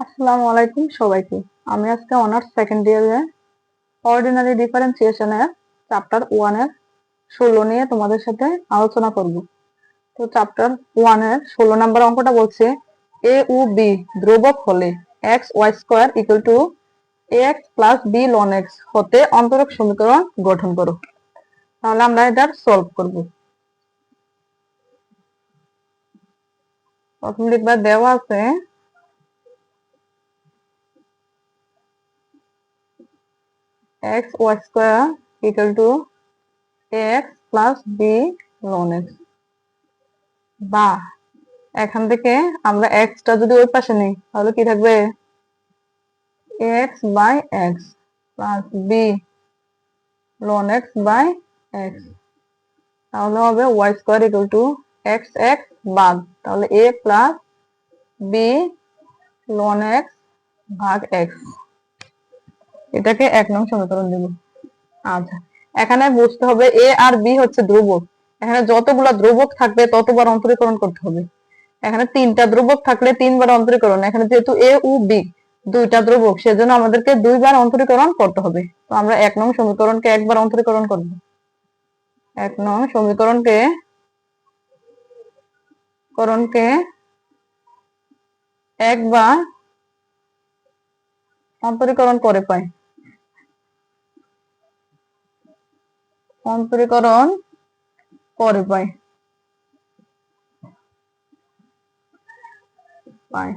আসসালামু আলাইকুম সবাইকে। আমি আজকে অনার্স সেকেন্ড ইয়ারে অর্ডিনারি ডিফারেন্সিয়েশনের চ্যাপ্টার ওয়ানের ষোলো নিয়ে তোমাদের সাথে আলোচনা করব। তো চ্যাপ্টার ওয়ানের ষোলো নাম্বার অঙ্কটা বলছে এ ও বি ধ্রুবক হলে x y square equal to a x plus b ln x হতে অন্তরক সমীকরণ গঠন করো। তাহলে আমরা এটার সলভ করব। প্রথম দেওয়া আছে x y square equal to ax plus b ln x. বা, এখান থেকে আমরা x টা যদি ওই পাশে নেই, তাহলে কি থাকবে? X by x plus b ln x by x. তাহলে হবে y square equal to x x বাদ। তাহলে a plus b ln x ভাগ x এটাকে এক নং সমীকরণ দেব। আচ্ছা এখানে বুঝতে হবে এ আর বি হচ্ছে ধ্রুবক। এখানে যতগুলা ধ্রুবক থাকবে ততবার অন্তরীকরণ করতে হবে। এখানে তিনটা ধ্রুবক থাকলে তিনবার অন্তরীকরণ। এখানে যেহেতু এ ও বি দুইটা ধ্রুবক, সেজন্য আমাদেরকে দুইবার অন্তরীকরণ করতে হবে। তো আমরা এক নং সমীকরণকে একবার অন্তরীকরণ করব। এক নং সমীকরণকে, করণকে একবার অন্তরীকরণ করে পাই। অন্তরীকরণ করে পায় পাই।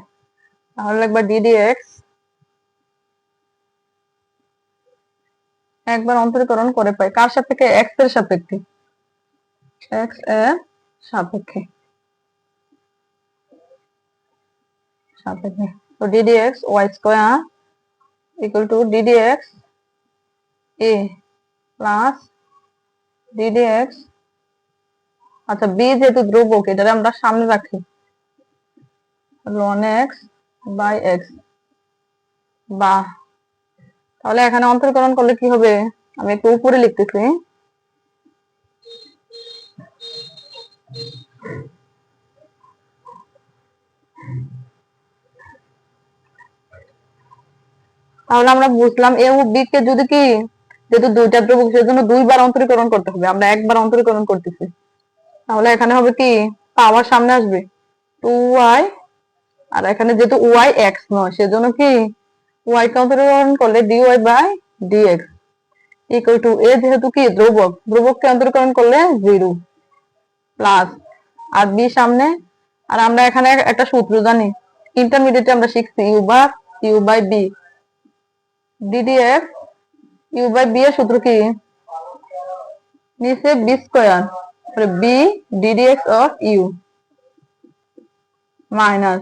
তাহলে একবার ডিডিএক্স একবার অন্তরীকরণ করে পাই। কার সাপেক্ষে? এক্সের সাপেক্ষে। এক্সের সাপেক্ষে। সাপেক্ষে। তো d d x y square equal to d d x a plus d d x আচ্ছা যেহেতু ধ্রুবক আমরা সামনে রাখি। লন বাই এক্স বা তাহলে এখানে অন্তর্করণ করলে কি হবে? আমি একটু উপরে লিখতেছি। তাহলে আমরা বুঝলাম এ ও বি কে যদি কি যেহেতু দুইটা ধ্রুবক, সেজন্য দুইবার অন্তরীকরণ করতে হবে। আমরা একবার অন্তরীকরণ করতেছি। তাহলে এখানে হবে কি? পাওয়ার সামনে আসবে। টু ওয়াই আর এখানে যেহেতু ওয়াই এক্স নয়, সেজন্য কি? ওয়াই কে অন্তরীকরণ করলে d y by d x equal to a যেহেতু কি? ধ্রুবক। ধ্রুবককে অন্তরীকরণ করলে জিরো প্লাস আর বি সামনে। আর আমরা এখানে একটা সূত্র জানি। ইন্টারমিডিয়েটে আমরা শিখছি ইউ বা u by v d d x u by v এর সূত্র কি? নিচে v square v d d x of u minus.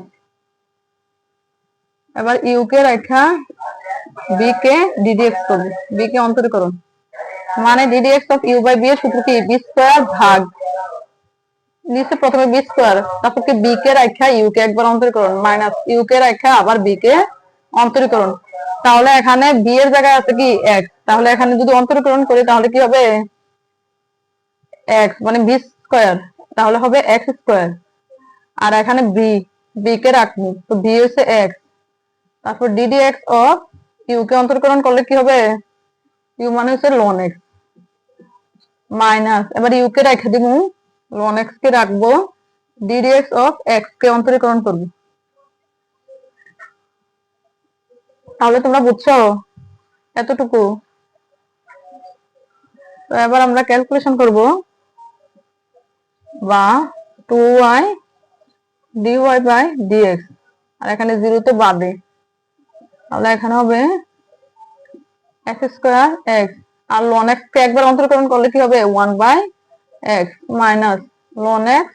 এবার ইউ কে রেখা বি কে ডিডিএক্স করব। বি কে অন্তরীকরণ মানে d d x of u by v এর সূত্র কি? বি স্কোয়ার ভাগ। নিচে প্রথমে বি স্কোয়ার, তারপর কি বি কে রেখা ইউ কে একবার অন্তরীকরণ মাইনাস ইউ কে রেখা আবার বি কে অন্তরীকরণ। তাহলে এখানে বি এর জায়গায় আছে কি? এক্স তাহলে এখানে যদি অন্তরীকরণ করি, তাহলে কি হবে? এক্স মানে বি স্কোয়ার তাহলে হবে এক্স স্কোয়ার আর এখানে বি বি কে রাখব। তো বি হচ্ছে এক্স তারপর d d x of u কে অন্তরীকরণ করলে কি হবে? ইউ মানে হচ্ছে লন এক্স মাইনাস, এবার ইউ কে রেখে দিব। লন এক্স কে রাখব। D d x of x কে অন্তরীকরণ করব। তাহলে তোমরা বুঝছ এতটুকু। তো এবার আমরা ক্যালকুলেশন করব। বা two y d y by d x আর এখানে জিরো তো বাদে। তাহলে এখানে হবে এক্স স্কোয়ার এক্স আর লন এক্স কে একবার অন্তর্করণ করলে কি হবে? One by x minus ln x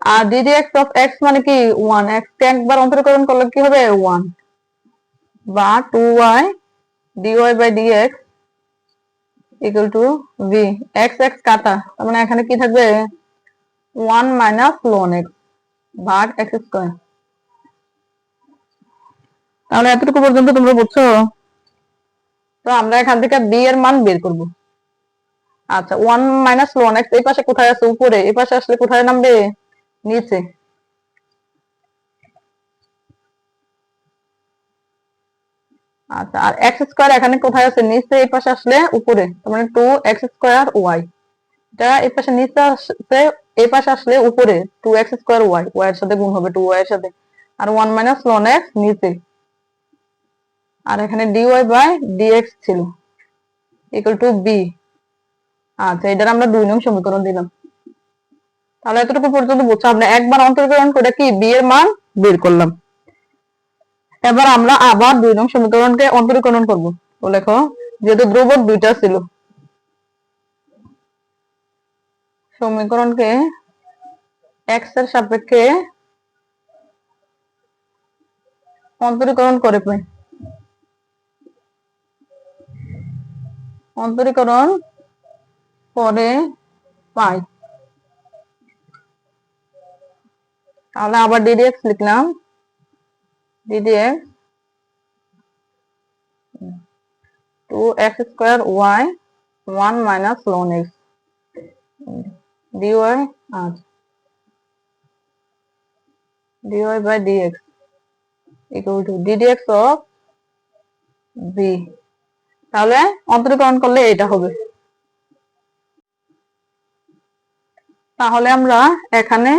R d d x of x মানে কি? ওয়ান এক্স কে একবার অন্তর্করণ করলে কি হবে? ওয়ান বা two y d y by d x equal to v x x কাটা। তার মানে এখানে কি থাকবে? ওয়ান মাইনাস লন এক্স ভাগ এক্স স্কোয়ার তাহলে এতটুকু পর্যন্ত তোমরা বুঝছ? তো আমরা এখান থেকে বি এর মান বের করব। আচ্ছা ওয়ান মাইনাস লন এক্স এই পাশে কোথায় আছে? উপরে। এই পাশে আসলে কোথায় নামবে? নিচে। আচ্ছা আর এক্স স্কোয়ার এখানে কোথায় আছে? নিচে এই পাশে আসলে উপরে মানে টু এক্স স্কোয়ার ওয়াই এটা এই পাশে নিচে আসছে এই পাশে আসলে উপরে two x square y y এর সাথে গুণ হবে টু ওয়াই এর সাথে। আর ওয়ান মাইনাস লন এক্স নিচে। আর এখানে d y by d x ছিল ইকুয়াল টু বি আচ্ছা এটার আমরা দুই নং সমীকরণ দিলাম। তাহলে এতটুকু পর্যন্ত বুঝছ আমরা একবার অন্তর্করণ করে কি বি এর মান বের করলাম। এবার আমরা আবার দুই নং সমীকরণকে অন্তরীকরণ করব। তো লেখো, যেহেতু ধ্রুবক দুইটা ছিল। সমীকরণকে এক্সের সাপেক্ষে অন্তরীকরণ করে পাই অন্তরীকরণ করে পাই। তাহলে আবার ডিডিএক্স লিখলাম। Ddx 2x square y 1 minus ln x dy আচ্ছা dy by dx equal to ddx of b তাহলে অন্তরীকরণ করলে এটা হবে। তাহলে আমরা এখানে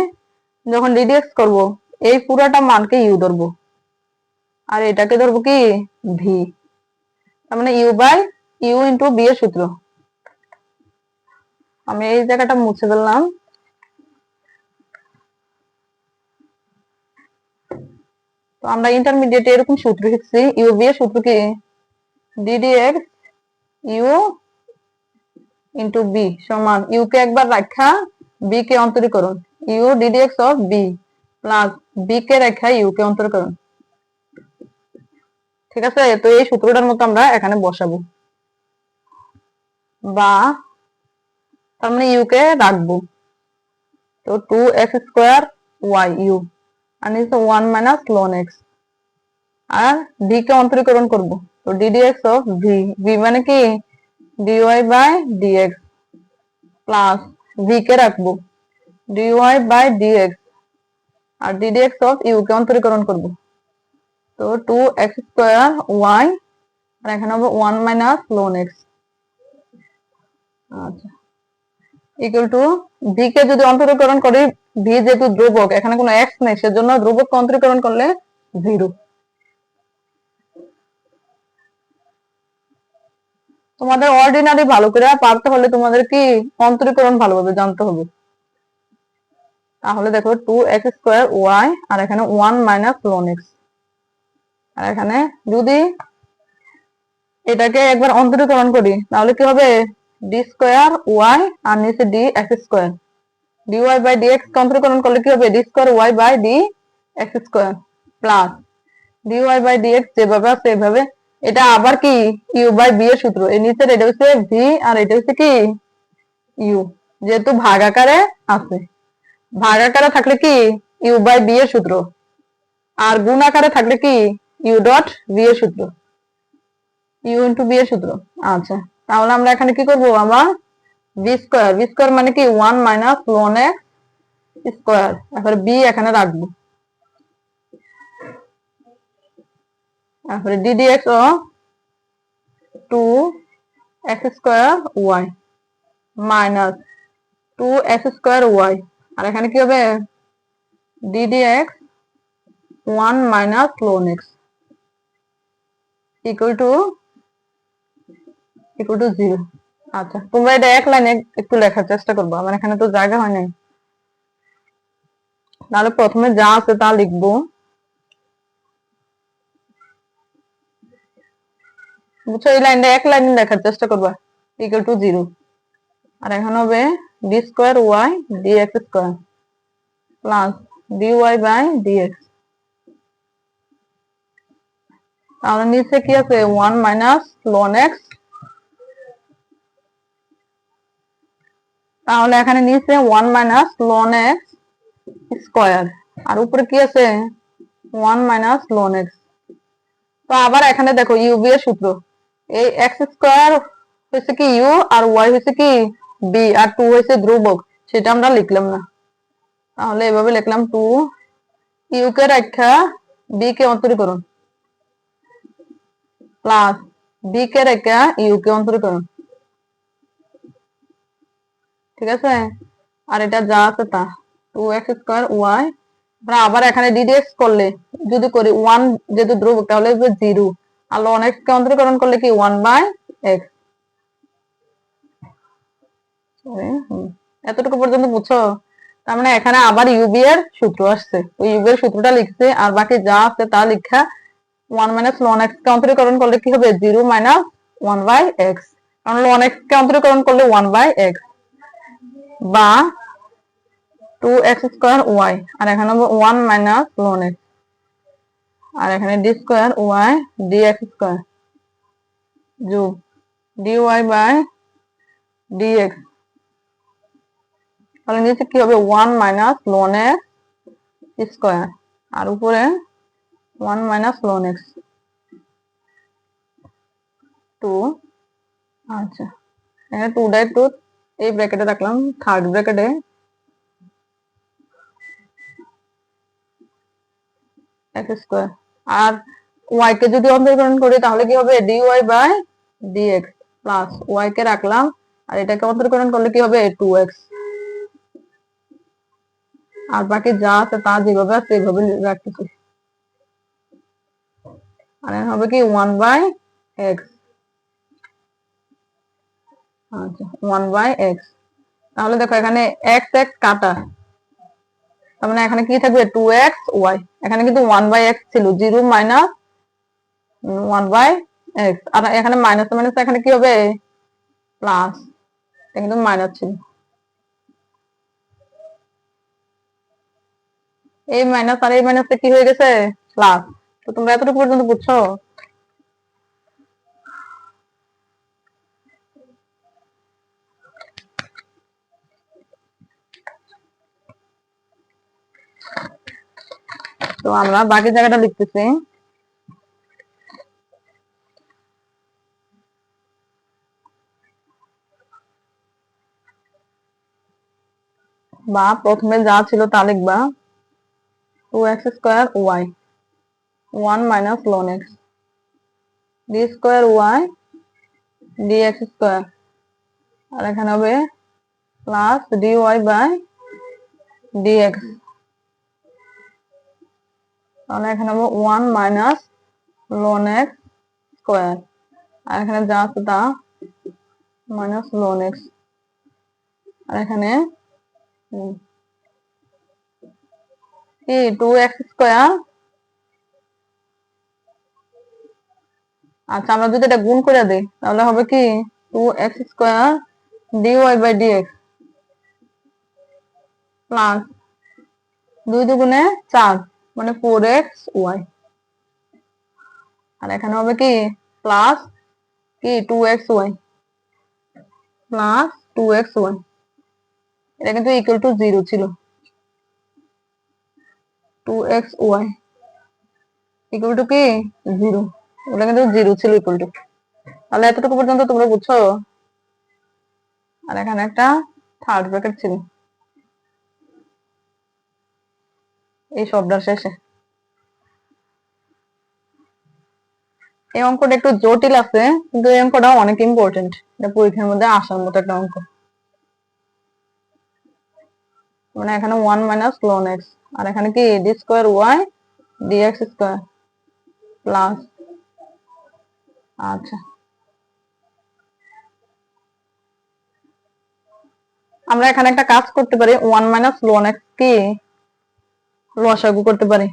যখন ddx করব, এই পুরাটা মানকে ইউ ধরবো। আর এটাকে ধরবো কি? ভি তার মানে u by u into v এর সূত্র। আমি এই জায়গাটা মুছে ফেললাম। তো আমরা ইন্টারমিডিয়েটে এরকম সূত্র শিখছি। ইউ বি এর সূত্র কি? D d x u into v সমান ইউ কে একবার রাখা বি কে অন্তরীকরণ। U d d x of v plus v কে রেখা ইউ কে অন্তরীকরণ। ঠিক আছে? তো এই সূত্রটার মতো আমরা এখানে বসাবো। বা তার মানে ইউ কে রাখব। তো two x square y u আর নিচে ওয়ান মাইনাস লন এক্স আর ভি কে অন্তরীকরণ করব। তো d d x of v v মানে কি? D y by d x plus v কে রাখব। D y by d x R d d x of u কে অন্তরীকরণ করব। তো টু এক্স স্কোয়ার ওয়াই আর এখানে হবে ওয়ান মাইনাস লোন এক্স আচ্ছা। ইকুয়াল টু ভি কে যদি অন্তরীকরণ করি ভি যেহেতু ধ্রুবক, এখানে কোনো এক্স নেই, সেজন্য ধ্রুবক অন্তরীকরণ করলে জিরো তোমাদের অর্ডিনারি ভালো করে পারতে হলে তোমাদের কি অন্তরীকরণ ভালোভাবে জানতে হবে? তাহলে দেখো টু এক্স স্কোয়ার ওয়াই আর এখানে ওয়ান মাইনাস লোন এক্স আর এখানে যদি এটাকে একবার অন্তরীকরণ করি, তাহলে কি হবে? ডি স্কোয়ার ওয়াই আর নিচে d x square d y by d x অন্তরীকরণ করলে কি হবে? D square y by d x square plus d y by d x যেভাবে আছে এভাবে। এটা আবার কি? ইউ বাই বি এর সূত্র। এই নিচের এটা হচ্ছে ভি আর এটা হচ্ছে কি? ইউ যেহেতু ভাগ আকারে আছে। ভাগ আকারে থাকলে কি? ইউ বাই বি এর সূত্র। আর গুণ আকারে থাকলে কি? ইউ ডট বি এর সূত্র। ইউ ইন্টু বি এর সূত্র। আচ্ছা তাহলে আমরা এখানে কি করব আবার বি স্কোয়ার বি স্কোয়ার মানে কি? One minus one x square তারপরে বি এখানে রাখব। তারপরে ডিডি এক্স ও two x square y minus two x square y আর এখানে কি হবে? D d x one minus ln x equal to equal to zero আচ্ছা তোমরা এটা এক লাইনে একটু লেখার চেষ্টা করব, আমার এখানে তো জায়গা হয় নাই। তাহলে প্রথমে যা আছে তা লিখব। বুঝছ, এই লাইনটা এক লাইনে লেখার চেষ্টা করবা ইকুয়াল টু জিরো আর এখন হবে d square y d x square plus d y by d x তাহলে নিচে কি আছে? ওয়ান মাইনাস লন এক্স তাহলে এখানে নিচে one minus ln x square আর উপরে কি আছে? ওয়ান মাইনাস লন এক্স তো আবার এখানে দেখো ইউবি এর সূত্র। এই এক্স স্কোয়ার হয়েছে কি ইউ আর ওয়াই হয়েছে কি বি আর টু হয়েছে ধ্রুবক। সেটা আমরা লিখলাম না। তাহলে এভাবে লিখলাম টু ইউ কে রেখা বি কে অন্তরীকরণ। বি কে রেখে কে অন্তরীকরণ ঠিক আছে? আর এটা যা আছে তা। টু এক্স স্কোয়ার আমরা আবার এখানে ডিডিএক্স করলে, যদি করি ওয়ান যেহেতু ধ্রুবক, তাহলে জিরো আর লন এক্স কে অন্তরীকরণ করলে কি? ওয়ান বাই এক্স এতটুকু পর্যন্ত বুঝছ? তার মানে এখানে আবার ইউবি এর সূত্র আসছে। ওই ইউবি এর সূত্রটা লিখছে, আর বাকি যা আছে তা লিখা ওয়ান মাইনাস লন এক্স কে অন্তরীকরণ করলে কি হবে? Zero minus one by x কারণ লন এক্স কে অন্তরীকরণ করলে ওয়ান বাই এক্স বা টু এক্স স্কোয়ার ওয়াই আর এখানে হবে ওয়ান মাইনাস লন এক্স আর এখানে d square y d x square যোগ d y by d x তাহলে নিচে কি হবে? One minus ln x square আর উপরে one minus ln x two আচ্ছা। এখানে টু ডাই টু এই ব্র্যাকেটে রাখলাম থার্ড ব্র্যাকেটে এক্স স্কোয়ার আর ওয়াই কে যদি অন্তর্করণ করি, তাহলে কি হবে? Y by x plus y কে রাখলাম। আর এটাকে অন্তর্করণ করলে কি হবে? টু এক্স আর বাকি যা আছে তা যেভাবে আছে সেভাবে রাখতেছি। আর হবে কি ওয়ান বাই এক্স আচ্ছা বাই তাহলে দেখো এখানে কাটা। তার মানে এখানে কি থাকবে? এখানে কিন্তু বাই ছিল মাইনাস বাই আর এখানে মাইনাস মাইনাস এখানে কি হবে? প্লাস কিন্তু মাইনাস ছিল। এই মাইনাস আর এই মাইনাস কি হয়ে গেছে? প্লাস তো তোমরা এতটুকু পর্যন্ত বুঝছ? তো আমরা বাকি জায়গাটা লিখতেছি। বা প্রথমে যা ছিল তা লিখবা। Two x square y one minus ln x d square y d x square আর এখানে হবে প্লাস ওয়াই বাই এক্স তাহলে এখানে হবে one minus ln x square আর এখানে যা আছে তা মাইনাস লন এক্স আর এখানে কি টু এক্স আচ্ছা আমরা যদি এটা গুণ করে দিই, তাহলে হবে কি? Two x square d y by d x plus দুই দুগুণে চার মানে ফোর এক্স ওয়াই আর এখানে হবে কি? প্লাস কি? Two x y plus two x y এটা কিন্তু ইকুয়াল টু জিরো ছিল। Two x y equal to কি? জিরো ওটা কিন্তু জিরো ছিল ইকুয়াল টু তাহলে এতটুকু পর্যন্ত তোমরা বুঝছ? আর এখানে একটা থার্ড ব্র্যাকেট ছিল। এই শব্দের শেষে। এই অঙ্কটা একটু জটিল আছে, কিন্তু এই অঙ্কটা অনেক ইম্পর্টেন্ট এটা পরীক্ষার মধ্যে আসার মতো একটা অঙ্ক। মানে এখানে ওয়ান মাইনাস লন এক্স আর এখানে কি? D square y d x square plus আচ্ছা। আমরা এখানে একটা কাজ করতে পারি ওয়ান মাইনাস লন কি? লসাগু করতে পারি।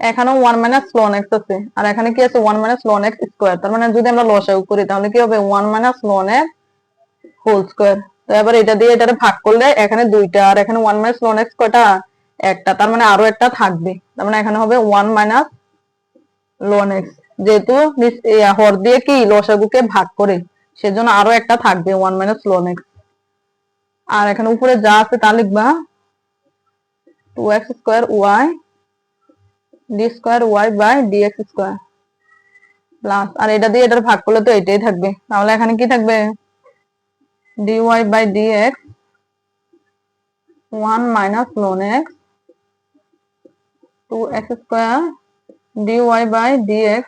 এখানেও ওয়ান মাইনাস লন এক্স আছে আর এখানে কি আছে? One minus ln x square তার মানে যদি আমরা লসাগু করি তাহলে কি হবে? One minus ln x whole square তো এবার এটা দিয়ে এটা ভাগ করলে এখানে দুইটা আর এখানে ওয়ান মাইনাস লন এক্স কয়টা? একটা। তার মানে আরও একটা থাকবে। তার মানে এখানে হবে ওয়ান মাইনাস লন এক্স যেহেতু হর দিয়ে কি লসাগুকে ভাগ করে? সেজন্য আরও একটা থাকবে ওয়ান মাইনাস লন এক্স আর এখানে উপরে যা আছে তা লিখবা two x square y d square y by d x square plus আর এটা দিয়ে এটার ভাগ করলে তো এটাই থাকবে। তাহলে এখানে কি থাকবে? dy by dx 1 minus ln x 2x square dy by dx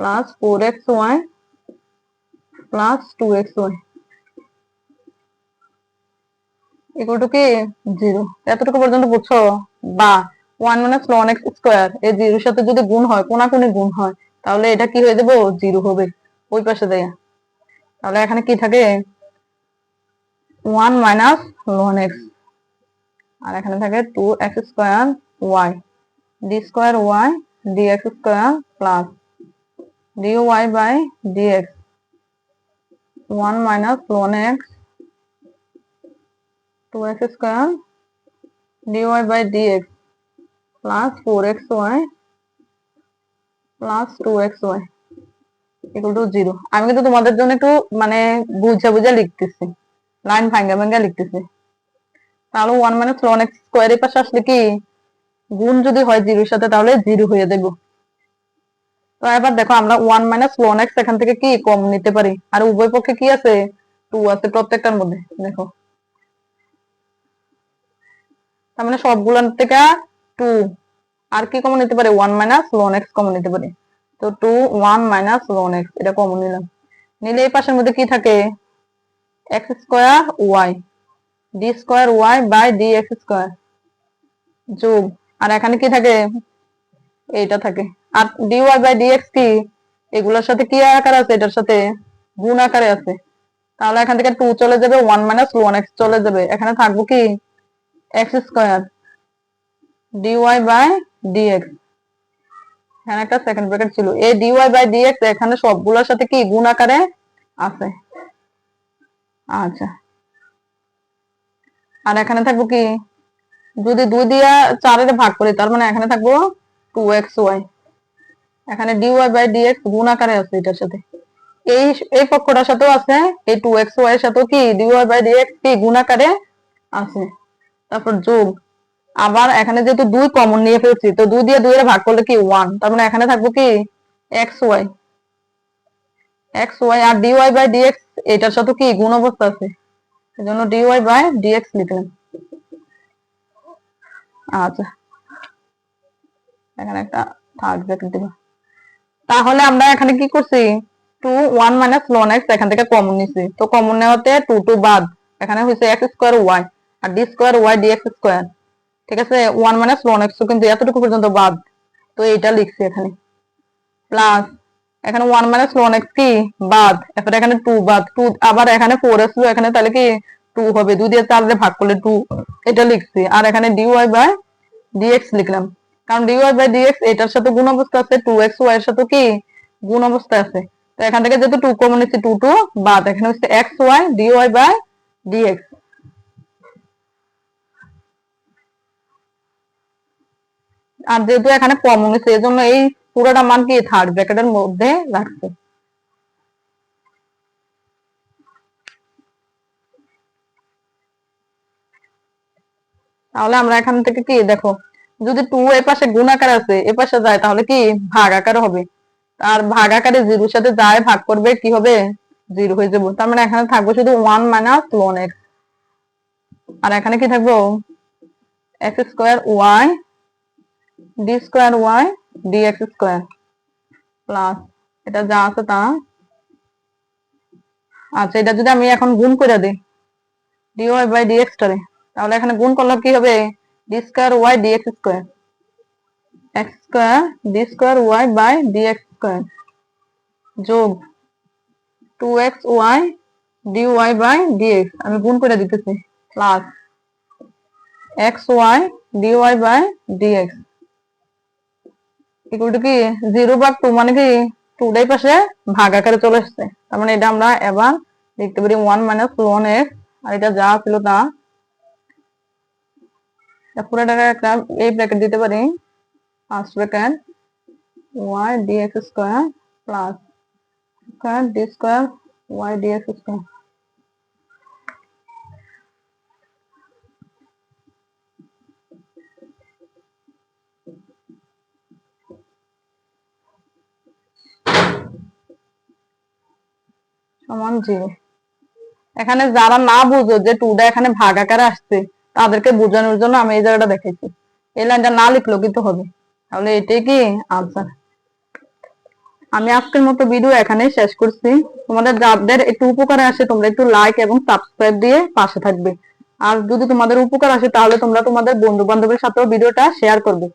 plus four x y plus two x y equal to কি? জিরো এতটুকু পর্যন্ত বুঝছ? বা one minus ln x square এই জিরোর সাথে যদি গুণ হয়, কোনাকুনি গুণ হয়, তাহলে এটা কি হয়ে যাব? জিরো হবে। ওই পাশে দেয়া। তাহলে এখানে কি থাকে? ওয়ান মাইনাস লন এক্স আর এখানে থাকে two x square y d square y d x square plus d y by d x one minus ln x two x square dy by dx plus 4xy plus 2xy equal to 0 আমি কিন্তু তোমাদের জন্য একটু মানে বুঝা বুঝা লিখতেছি line ভাঙ্গা ভাঙ্গা লিখতেছি। তাহলে one minus ln x square পাশে আসলে কি? গুণ যদি হয় জিরোর সাথে তাহলে জিরো হয়ে দেব তো এবার দেখো আমরা ওয়ান মাইনাস লন এক্স এখান থেকে কি কম নিতে পারি? আর উভয় পক্ষে কি আছে? টু আছে প্রত্যেকটার মধ্যে, দেখো। তার মানে সবগুলোর থেকে টু আর কি কমন নিতে পারে? One minus ln x common নিতে পারে। তো two one minus ln x এটা কমন নিলাম। নিলে এই পাশের মধ্যে কি থাকে? X square y d square y by d x square যোগ। আর এখানে কি থাকে? এইটা থাকে। আর d y by d x কি? এগুলোর সাথে কি আকার আছে? এটার সাথে গুণ আকারে আছে। তাহলে এখান থেকে টু চলে যাবে ওয়ান মাইনাস ওয়ান এক্স চলে যাবে। এখানে থাকব কি? X square d y by d x এখানে একটা সেকেন্ড ব্র্যাকেট ছিল। এই ডিওয়াই বাই ডিএক্স এখানে সবগুলোর সাথে কি? গুণ আকারে আছে। আচ্ছা। আর এখানে থাকব কি? যদি দুই দিয়া চারের ভাগ করি, তার মানে এখানে থাকব এক্স ওয়াই এখানে d y by d x গুণ আকারে আছে এটার সাথে। এই এই পক্ষটার সাথেও আছে, এই টু এক্স ওয়াই এর সাথেও কি ডিওয়াই বাই ডিএক্স কি গুণ আকারে আছে। তারপর যোগ। আবার এখানে যেহেতু দুই কমন নিয়ে ফেলছি, তো দুই দিয়ে দুই এর ভাগ করলে কি ওয়ান তার মানে এখানে থাকব কি x y x y R d y by d x এটার সাথে কি গুণ অবস্থা আছে? এই জন্য ডিওয়াই বাই ডিএক্স লিখলাম। আচ্ছা। এখানে একটা থার্ড ব্র্যাকেট দিব তাহলে আমরা এখানে কি করছি? Two one minus ln x এখান থেকে কমন নিছি। তো কমন নেওয়াতে টু টু বাদ। এখানে এক্স ওয়াই আর ডি ওয়াই ঠিক আছে? মাইনাস এক্স কিন্তু এতটুকু পর্যন্ত বাদ। তো এইটা লিখছি এখানে। প্লাস এখানে ওয়ান মাইনাস ওয়ান এক্স কি? বাদ। এখানে টু বাদ। টু আবার এখানে ফোর আসলো এখানে তাহলে কি? টু হবে। দুই দিয়ে চার ভাগ করলে টু এটা লিখছি। আর এখানে ডিওয়াই বাই ডিএক্স লিখলাম। কারণ ডিওয়াই বাই ডিএক্স এটার সাথে গুণ অবস্থা আছে টু এক্স ওয়াই এর সাথে কি গুণ অবস্থা আছে। তো এখান থেকে যেহেতু টু কমন নিচ্ছি টু টু বাদ, এখানে হচ্ছে x y d y by d x আর যেহেতু এখানে কমন হয়েছে এই জন্য এই পুরোটা মান কি থার্ড ব্র্যাকেটের মধ্যে রাখছে। তাহলে আমরা এখান থেকে কি দেখো যদি টু এ পাশে গুণ আকার আছে, এ পাশে যায়, তাহলে কি ভাগ আকার হবে। আর ভাগ আকারে জিরোর সাথে যায়, ভাগ করবে, কি হবে? জিরো হয়ে যাব। তার মানে এখানে থাকব শুধু ওয়ান মাইনাস ওয়ান এক্স আর এখানে কি থাকব? X square y d square y d x square plus এটা যা আছে তা। আচ্ছা এটা যদি আমি এখন গুণ করে দিই ডিওয়াই বাই ডিএক্স টারে তাহলে এখানে গুণ করলে কি হবে? D square y d x square x square d square y by d x square যোগ two x y d y by d x আমি গুণ করে দিতেছি। Plus x y d y by d x equal to কি? Zero ভাগ two মানে কি? টুটাই পাশে ভাগ আকারে চলে আসছে তার মানে এটা আমরা এবার লিখতে পারি ওয়ান মাইনাস ওয়ান এক্স আর এটা যা ছিল তা পুরোটাকে একটা এই ব্র্যাকেট দিতে পারি। First bracket y d x square plus d square y d x square সমান জিরো এখানে যারা না বুঝো যে টুটা এখানে ভাগ আকারে আসছে তাদেরকে বোঝানোর জন্য আমি এই জায়গাটা দেখেছি এই লাইনটা না লিখলো কিন্তু হবে। তাহলে এটাই কি আনসার আমি আজকের মতো ভিডিও এখানে শেষ করছি। তোমাদের যাদের একটু উপকার আসে, তোমরা একটু লাইক এবং সাবস্ক্রাইব দিয়ে পাশে থাকবে। আর যদি তোমাদের উপকার আসে, তাহলে তোমরা তোমাদের বন্ধু বান্ধবের সাথেও ভিডিওটা শেয়ার করবে।